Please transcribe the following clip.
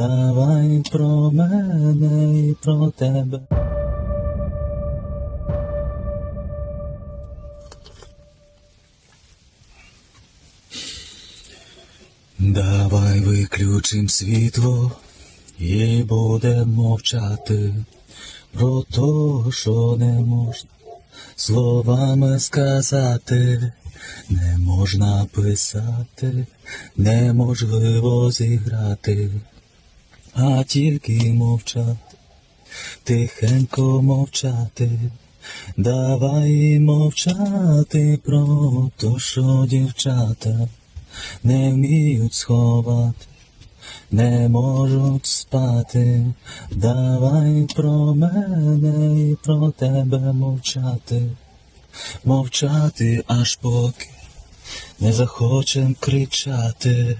Давай про мене і про тебе. Давай виключим світло і будемо мовчати. Про то, що не можна словами сказати, не можна писати, неможливо зіграти, а тільки мовчати, тихенько мовчати. Давай мовчати про то, що дівчата не вміють сховати, не можуть спати. Давай про мене і про тебе мовчати, мовчати аж поки не захочем кричати.